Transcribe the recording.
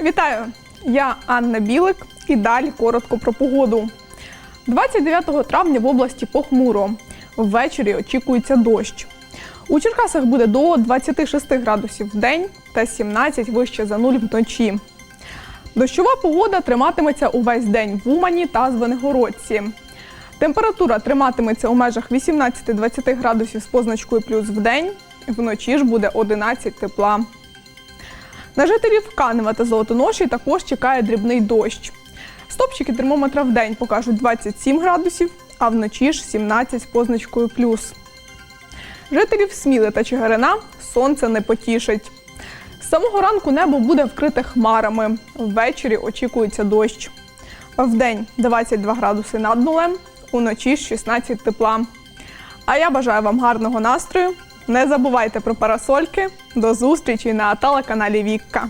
Вітаю! Я Анна Білик і далі коротко про погоду. 29 травня в області похмуро. Ввечері очікується дощ. У Черкасах буде до 26 градусів в день та 17 вище за нуль вночі. Дощова погода триматиметься увесь день в Умані та Звенигородці. Температура триматиметься у межах 18-20 градусів з позначкою плюс в день. Вночі ж буде 11 тепла. На жителів Канева та Золотоноші також чекає дрібний дощ. Стопчики термометра в день покажуть 27 градусів, а вночі ж 17 з позначкою плюс. Жителів Сміли та Чигирина сонце не потішить. З самого ранку небо буде вкрите хмарами. Ввечері очікується дощ. Вдень 22 градуси над нулем, уночі ж 16 тепла. А я бажаю вам гарного настрою. Не забувайте про парасольки. До зустрічі на телеканалі Вікка.